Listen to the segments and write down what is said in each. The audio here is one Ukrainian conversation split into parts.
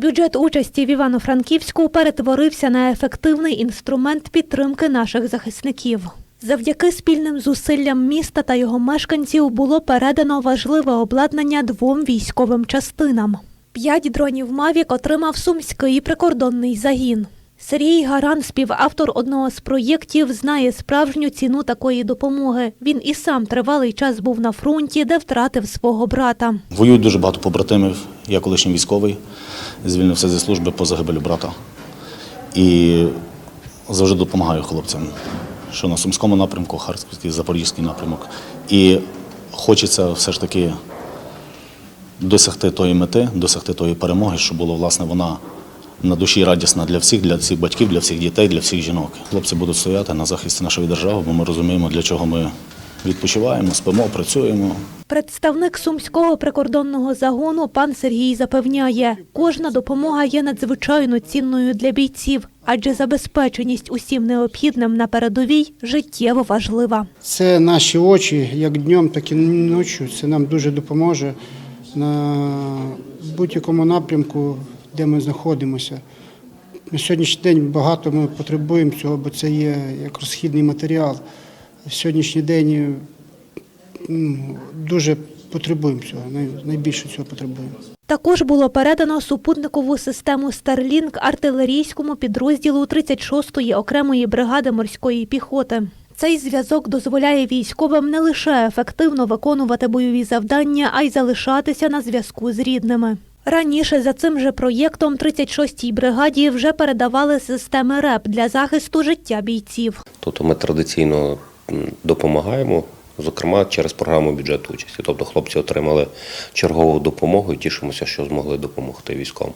Бюджет участі в Івано-Франківську перетворився на ефективний інструмент підтримки наших захисників. Завдяки спільним зусиллям міста та його мешканців було передано важливе обладнання двом військовим частинам. П'ять дронів Мавік отримав сумський прикордонний загін. Сергій Гаран, співавтор одного з проєктів, знає справжню ціну такої допомоги. Він і сам тривалий час був на фронті, де втратив свого брата. Воюють дуже багато побратимів. Я колишній військовий, звільнився зі служби по загибелю брата. І завжди допомагаю хлопцям, що на Сумському напрямку, Харківський, Запорізький напрямок. І хочеться все ж таки досягти тої мети, досягти тої перемоги, щоб була власне вона на душі радісна для всіх, для всіх батьків, для всіх дітей, для всіх жінок. Хлопці будуть стояти на захисті нашої держави, бо ми розуміємо, для чого ми відпочиваємо, спимо, працюємо. Представник сумського прикордонного загону пан Сергій запевняє, кожна допомога є надзвичайно цінною для бійців, адже забезпеченість усім необхідним на передовій життєво важлива. Це наші очі, як днем, так і ночі. Це нам дуже допоможе на будь-якому напрямку, де ми знаходимося. На сьогоднішній день багато ми потребуємо цього, бо це є як розхідний матеріал. В сьогоднішній день ну, дуже потребуємо цього, найбільше цього потребуємо. Також було передано супутникову систему Starlink артилерійському підрозділу 36-ї окремої бригади морської піхоти. Цей зв'язок дозволяє військовим не лише ефективно виконувати бойові завдання, а й залишатися на зв'язку з рідними. Раніше за цим же проєктом 36-й бригаді вже передавали системи РЕП для захисту життя бійців. Тобто ми традиційно допомагаємо, зокрема через програму бюджету участі. Тобто хлопці отримали чергову допомогу і тішимося, що змогли допомогти військовим.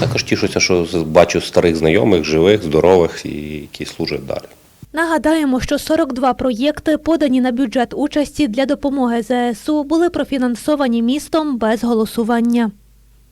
Також тішуся, що бачу старих знайомих, живих, здорових і які служать далі. Нагадаємо, що 42 проєкти, подані на бюджет участі для допомоги ЗСУ, були профінансовані містом без голосування.